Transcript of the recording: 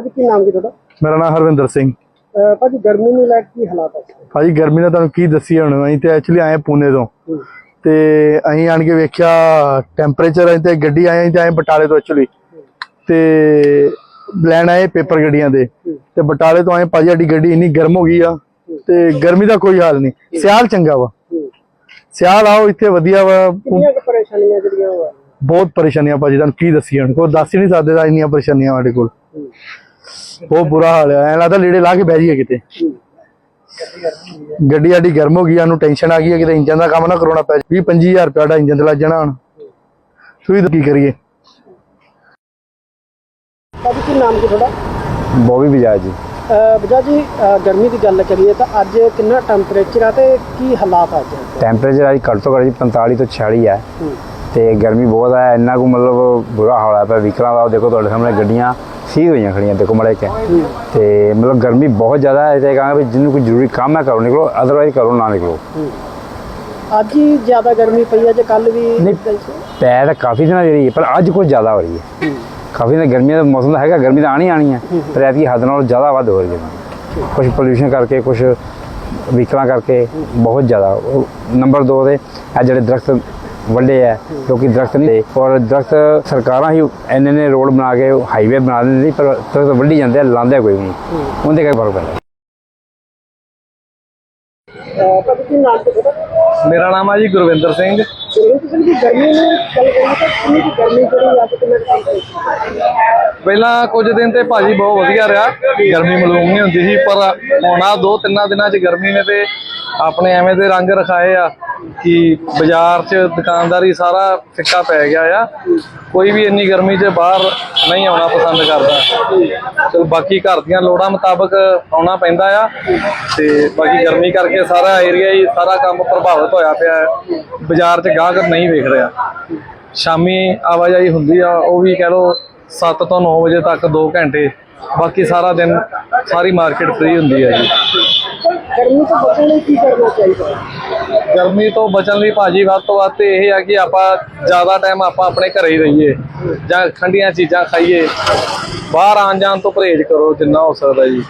ਭਾਜੀ ਕੀ ਨਾਮ ਕੀ ਤੁਹਾਡਾ? ਮੇਰਾ ਨਾਮ ਹਰਵਿੰਦਰ ਸਿੰਘ। ਅਹ ਭਾਜੀ ਗਰਮੀ ਨੂੰ ਲੈ ਕੇ ਕੀ ਹਾਲਾਤ ਹੈ ਭਾਜੀ ਗਰਮੀ ਦਾ ਤੁਹਾਨੂੰ ਕੀ ਦੱਸੀ ਹੁਣ? ਅਸੀਂ ਤੇ ਐਕਚੁਅਲੀ ਆਏ ਪੂਨੇ ਤੋਂ। ਹੂੰ। ਤੇ ਅਸੀਂ ਆਣ ਕੇ ਵੇਖਿਆ ਟੈਂਪਰੇਚਰ ਅਸੀਂ ਤੇ ਗੱਡੀ ਆਏ ਅਸੀਂ ਤੇ ਆਏ ਬਟਾਲੇ ਤੋਂ ਐਕਚੁਅਲੀ ਤੇ ਲੈਣ ਆਏ ਪੇਪਰ ਗੱਡੀਆਂ ਦੇ। ਤੇ ਬਟਾਲੇ ਤੋਂ ਆਏ ਭਾਜੀ ਸਾਡੀ ਗੱਡੀ ਇੰਨੀ ਗਰਮ ਹੋ ਗਈ ਆ। ਤੇ ਗਰਮੀ ਦਾ ਕੋਈ ਹਾਲ ਨਹੀਂ। ਸਿਆਲ ਚੰਗਾ ਵਾ। ਹੂੰ। ਸਿਆਲ ਆਓ ਇੱਥੇ ਵਧੀਆ ਵਾ। ਕਿੰਨੀਆਂ ਕੁ ਪਰੇਸ਼ਾਨੀਆਂ ਜਿਹੜੀਆਂ ਉਹ ਆ? ਬਹੁਤ ਪਰੇਸ਼ਾਨੀਆਂ ਭਾਜੀ ਤੁਹਾਨੂੰ ਕੀ ਦੱਸੀ ਹੁਣ? ਕੋਈ ਦੱਸ ਹੀ ਨਹੀਂ ਸਕਦੇ ਤਾਂ ਇੰਨੀਆਂ ਪਰੇਸ਼ਾਨੀਆਂ ਸਾਡੇ ਕੋਲ। ਬਹੁਤ ਬੁਰਾ ਹਾਲ ਹੈ। ਐਂ ਲੱਗਦਾ ਲੀੜੇ ਲਾ ਕੇ ਬਹਿ ਜਾਈਏ ਕਿਤੇ। ਗੱਡੀ ਸਾਡੀ ਗਰਮ ਹੋ ਗਈ ਸਾਨੂੰ ਟੈਨਸ਼ਨ ਆ ਗਈ ਹੈ ਕਿਤੇ ਇੰਜਨ ਦਾ ਕੰਮ ਨਾ ਕਰਾਉਣਾ ਪੈ 20 25000 ਰੁਪਏ ਦਾ ਇੰਜਨ ਤੇ ਲੱਗ ਜਾਣਾ ਹੁਣ। ਸੂਈ ਕੀ ਕਰੀਏ? ਭਾਜੀ ਕੀ ਨਾਮ ਕੀ ਤੁਹਾਡਾ? ਬੋਬੀ ਬਜਾਜ ਜੀ। ਅਹ ਬਜਾ ਜੀ ਗਰਮੀ ਦੀ ਗੱਲ ਕਰੀਏ ਤਾਂ ਅੱਜ ਕਿੰਨਾ ਟੈਂਪਰੇਚਰ ਆ ਤੇ ਕੀ ਹਾਲਾਤ ਆ ਅੱਜ? ਟੈਂਪਰੇਚਰ ਅੱਜ ਘੱਟ ਤੋਂ ਘੱਟ ਜੀ 45 ਤੋਂ 46 ਹੈ ਹੂੰ। ਤੇ ਗਰਮੀ ਬਹੁਤ ਹੈ ਇੰਨਾ ਕੁ ਮਤਲਬ ਬੁਰਾ ਹਾਲ ਹੈ ਪਿਆ ਵਹੀਕਲਾਂ ਦਾ ਦੇਖੋ ਤੁਹਾਡੇ ਸਾਹਮਣੇ ਗੱਡੀਆਂ ਸੀ ਹੋਈਆਂ ਖੜੀਆਂ ਦੇਖੋ ਮੜੇ ਕੇ ਤੇ ਮਤਲਬ ਗਰਮੀ ਬਹੁਤ ਜ਼ਿਆਦਾ ਹੈ ਤੇ ਕਹਾਂਗਾ ਵੀ ਜਿਹਨੂੰ ਕੋਈ ਜ਼ਰੂਰੀ ਕੰਮ ਹੈ ਕਰੋ ਨਿਕਲੋ ਅਦਰਵਾਈਜ਼ ਕਰੋ ਨਾ ਨਿਕਲੋ। ਅੱਜ ਹੀ ਜ਼ਿਆਦਾ ਗਰਮੀ ਪਈ ਹੈ ਜੇ ਕੱਲ ਵੀ ਨਹੀਂ। ਪੈ ਤਾਂ ਕਾਫੀ ਦਿਨਾਂ ਦੀ ਰਹੀ ਹੈ ਪਰ ਅੱਜ ਕੁਝ ਜ਼ਿਆਦਾ ਹੋ ਰਹੀ ਹੈ। ਕਾਫੀ ਦਿਨ ਗਰਮੀਆਂ ਦਾ ਮੌਸਮ ਤਾਂ ਹੈਗਾ ਗਰਮੀ ਤਾਂ ਆਣੀ ਆਣੀ ਹੈ ਪਰ ਐਤਕੀ ਹੱਦ ਨਾਲੋਂ ਜ਼ਿਆਦਾ ਵੱਧ ਹੋ ਰਹੀ ਹੈ। ਕੁਝ ਪੋਲੂਸ਼ਨ ਕਰਕੇ ਕੁਝ ਵਹੀਕਲਾਂ ਕਰਕੇ ਬਹੁਤ ਜ਼ਿਆਦਾ। ਨੰਬਰ 2 ਤੇ ਇਹ ਜਿਹੜੇ ਦਰਖਤ ਵੱਡੇ ਹੈ ਕਿਉਂਕਿ ਦਰਖਤ ਨਹੀਂ ਔਰ ਦਰਖਤ ਸਰਕਾਰਾਂ ਹੀ ਇੰਨੇ ਨੇ ਰੋਡ ਬਣਾ ਕੇ ਹਾਈਵੇ ਬਣਾ ਦਿੰਦੇ ਪਰ ਦਰਖਤ ਵੱਢੀ ਜਾਂਦੇ ਲਾਉਂਦੇ ਕੋਈ ਨਹੀਂ। ਉਹਦੇ ਕਰਕੇ ਫ਼ਰਕ ਪੈਂਦਾ। ਮੇਰਾ ਨਾਮ ਹੈ ਜੀ ਗੁਰਵਿੰਦਰ ਸਿੰਘ। ਪਹਿਲਾਂ ਕੁਝ ਦਿਨ ਤੇ ਭਾਜੀ ਬਹੁਤ ਵਧੀਆ ਰਿਹਾ, ਗਰਮੀ ਮਲੂਮ ਨਹੀਂ ਹੁੰਦੀ ਸੀ, ਪਰ ਹੁਣ ਆਹ ਦੋ ਤਿੰਨਾਂ ਦਿਨਾਂ 'ਚ ਗਰਮੀ ਨੇ ਤੇ ਆਪਣੇ ਐਵੇਂ ਦੇ ਰੰਗ ਰਖਾਏ ਆ। ਕਿ ਬਾਜ਼ਾਰ 'ਚ ਦੁਕਾਨਦਾਰੀ ਸਾਰਾ ਫਿੱਕਾ ਪੈ ਗਿਆ ਆ। ਕੋਈ ਵੀ ਇੰਨੀ ਗਰਮੀ 'ਚ ਬਾਹਰ ਨਹੀਂ ਆਉਣਾ ਪਸੰਦ ਕਰਦਾ। ਚਲ ਬਾਕੀ ਘਰ ਦੀਆਂ ਲੋੜਾਂ ਮੁਤਾਬਕ ਆਉਣਾ ਪੈਂਦਾ ਆ। ਤੇ ਬਾਕੀ ਗਰਮੀ ਕਰਕੇ ਸਾਰਾ ਏਰੀਆ ਹੀ ਸਾਰਾ ਕੰਮ ਪ੍ਰਭਾਵਿਤ ਹੋਇਆ ਪਿਆ ਹੈ ਬਾਜ਼ਾਰ 'ਚ ਗਾਹਕ ਨਹੀਂ ਵੇਖ ਰਿਹਾ। ਸ਼ਾਮੀ ਆਵਾਜਾਈ ਹੁੰਦੀ ਆ, ਉਹ ਵੀ ਕਹਿ ਲਓ 7 ਤੋਂ 9 ਵਜੇ ਤੱਕ 2 ਘੰਟੇ। ਬਾਕੀ ਸਾਰਾ ਦਿਨ ਸਾਰੀ ਮਾਰਕੀਟ ਫ੍ਰੀ ਹੁੰਦੀ ਹੈ ਜੀ। ਗਰਮੀ ਤੋਂ ਬਚਣ ਲਈ ਕੀ ਕਰਨਾ ਚਾਹੀਦਾ? ਗਰਮੀ ਤੋਂ ਬਚਣ ਲਈ ਭਾਜੀ ਵੱਧ ਤੋਂ ਵੱਧ ਤੇ ਇਹ ਆ ਕਿ ਆਪਾਂ ਜ਼ਿਆਦਾ ਟਾਈਮ ਆਪਾਂ ਆਪਣੇ ਘਰੇ ਹੀ ਰਹੀਏ, ਜਾਂ ਠੰਡੀਆਂ ਚੀਜ਼ਾਂ ਖਾਈਏ, ਬਾਹਰ ਆਉਣ ਜਾਣ ਤੋਂ ਪਰਹੇਜ਼ ਕਰੋ ਜਿੰਨਾ ਹੋ ਸਕਦਾ ਜੀ।